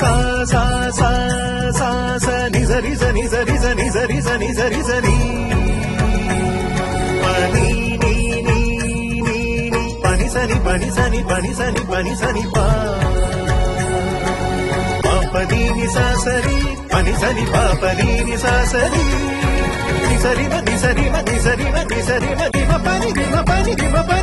సా సా సా సా స ని సరి సని సరి సని సరి సని సరి సని పని నీ నీ నీ నీ పని సని పని సని పని సని పని సని పా పాపని ని సాసరి పని సని పాపని ని సాసరి ని సరి మ ని సరి మ ని సరి మ ని సరి మ ని మ పని ని మ పని ని మ పని